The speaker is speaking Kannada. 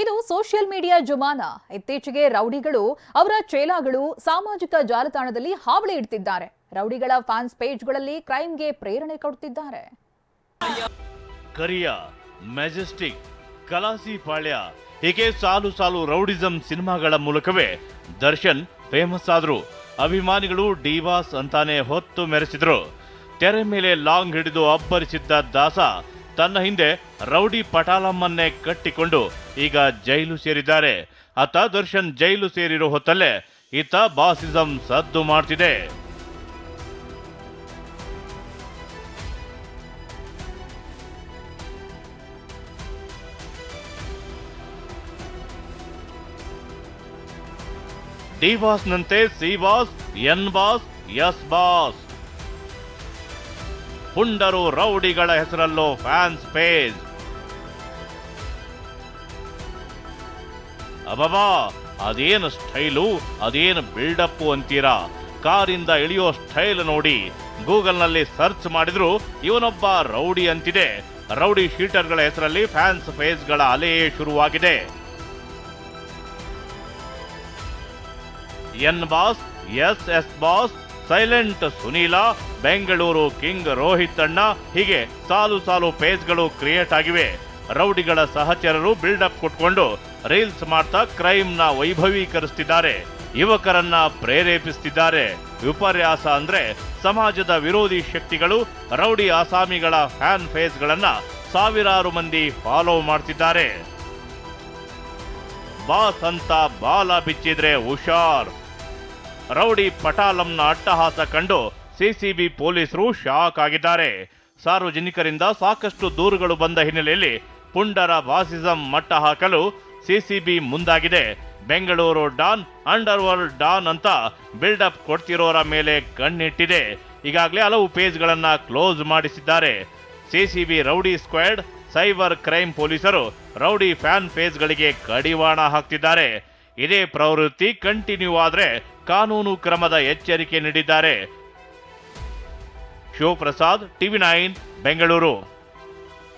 ಇದು ಸೋಷಿಯಲ್ ಮೀಡಿಯಾ ಜುಮಾನ. ಇತ್ತೀಚೆಗೆ ರೌಡಿಗಳು ಅವರ ಚೇಲಾಗಳು ಸಾಮಾಜಿಕ ಜಾಲತಾಣದಲ್ಲಿ ಹಾವಳಿ ಇಡ್ತಿದ್ದಾರೆ. ರೌಡಿಗಳ ಫ್ಯಾನ್ಸ್ ಪೇಜ್ಗಳಲ್ಲಿ ಕ್ರೈಮ್ಗೆ ಪ್ರೇರಣೆ ಕೊಡ್ತಿದ್ದಾರೆ. ಕರಿಯ, ಮೆಜೆಸ್ಟಿಕ್, ಕಲಾಸಿ ಪಾಳ್ಯ, ಹೀಗೆ ಸಾಲು ಸಾಲು ರೌಡಿಸಂ ಸಿನಿಮಾಗಳ ಮೂಲಕವೇ ದರ್ಶನ್ ಫೇಮಸ್ ಆದ್ರು. ಅಭಿಮಾನಿಗಳು ಡಿವಾಸ್ ಅಂತಾನೆ ಹೊತ್ತು ಮೆರೆಸಿದ್ರು. ತೆರೆ ಮೇಲೆ ಲಾಂಗ್ ಹಿಡಿದು ಅಬ್ಬರಿಸಿದ್ದ ದಾಸ ತನ್ನ ಹಿಂದೆ ರೌಡಿ ಪಟಾಲಮ್ಮನ್ನೇ ಕಟ್ಟಿಕೊಂಡು ಈಗ ಜೈಲು ಸೇರಿದ್ದಾರೆ. ಆತ ದರ್ಶನ್ ಜೈಲು ಸೇರಿರೋ ಹೊತ್ತಲ್ಲೇ ಈತ ಬಾಸಿಸಂ ಸದ್ದು ಮಾಡ್ತಿದೆ. D ಬಾಸ್ನಂತೆ C boss N boss S boss ಪುಂಡರು ರೌಡಿಗಳ ಹೆಸರಲ್ಲೂ ಫ್ಯಾನ್ಸ್ ಪೇಜ್. ಅಬಬಾ ಅದೇನು ಸ್ಟೈಲು, ಅದೇನು ಬಿಲ್ಡಪ್ಪು ಅಂತೀರಾ? ಕಾರಿಂದ ಇಳಿಯೋ ಸ್ಟೈಲ್ ನೋಡಿ. ಗೂಗಲ್ನಲ್ಲಿ ಸರ್ಚ್ ಮಾಡಿದ್ರು ಇವನೊಬ್ಬ ರೌಡಿ ಅಂತಿದೆ. ರೌಡಿ ಶೀಟರ್ಗಳ ಹೆಸರಲ್ಲಿ ಫ್ಯಾನ್ಸ್ ಪೇಜ್ಗಳ ಅಲೆಯೇ ಶುರುವಾಗಿದೆ. N boss, S S boss silent Sunila, Bengaluru king Rohit ಅಣ್ಣ, ಹೀಗೆ ಸಾಲು ಸಾಲು ಪೇಜ್ಗಳು ಕ್ರಿಯೇಟ್ ಆಗಿವೆ. ರೌಡಿಗಳ ಸಹಚರರು ಬಿಲ್ಡಪ್ ಕೊಟ್ಕೊಂಡು ರೀಲ್ಸ್ ಮಾಡ್ತಾ ಕ್ರೈಮ್ನ ವೈಭವೀಕರಿಸ್ತಿದ್ದಾರೆ. ಯುವಕರನ್ನ ಪ್ರೇರೇಪಿಸ್ತಿದ್ದಾರೆ. ವಿಪರ್ಯಾಸ ಅಂದ್ರೆ ಸಮಾಜದ ವಿರೋಧಿ ಶಕ್ತಿಗಳು, ರೌಡಿ ಆಸಾಮಿಗಳ ಫ್ಯಾನ್ ಫೇಸ್ಗಳನ್ನ ಸಾವಿರಾರು ಮಂದಿ ಫಾಲೋ ಮಾಡ್ತಿದ್ದಾರೆ. ಬಾಸ್ ಅಂತ ಬಾಲ ಬಿಚ್ಚಿದ್ರೆ ಹುಷಾರ್. ರೌಡಿ ಪಟಾಲಂನ ಅಟ್ಟಹಾಸ ಕಂಡು ಸಿಸಿಬಿ ಪೊಲೀಸರು ಶಾಕ್ ಆಗಿದ್ದಾರೆ. ಸಾರ್ವಜನಿಕರಿಂದ ಸಾಕಷ್ಟು ದೂರುಗಳು ಬಂದ ಹಿನ್ನೆಲೆಯಲ್ಲಿ ಪುಂಡರ ವಾಸಿಸಂ ಮಟ್ಟ ಹಾಕಲು ಸಿಸಿಬಿ ಮುಂದಾಗಿದೆ. Bengaluru don underworld don ಅಂತ ಬಿಲ್ಡಪ್ ಕೊಡ್ತಿರೋರ ಮೇಲೆ ಕಣ್ಣಿಟ್ಟಿದೆ. ಈಗಾಗಲೇ ಹಲವು ಪೇಜ್ಗಳನ್ನು ಕ್ಲೋಸ್ ಮಾಡಿಸಿದ್ದಾರೆ. CCB rowdy squad, cyber crime ಪೊಲೀಸರು ರೌಡಿ ಫ್ಯಾನ್ ಪೇಜ್ಗಳಿಗೆ ಕಡಿವಾಣ ಹಾಕ್ತಿದ್ದಾರೆ. ಇದೇ ಪ್ರವೃತ್ತಿ ಕಂಟಿನ್ಯೂ ಆದರೆ ಕಾನೂನು ಕ್ರಮದ ಎಚ್ಚರಿಕೆ ನೀಡಿದ್ದಾರೆ. Shivaprasad TV nine Bengaluru.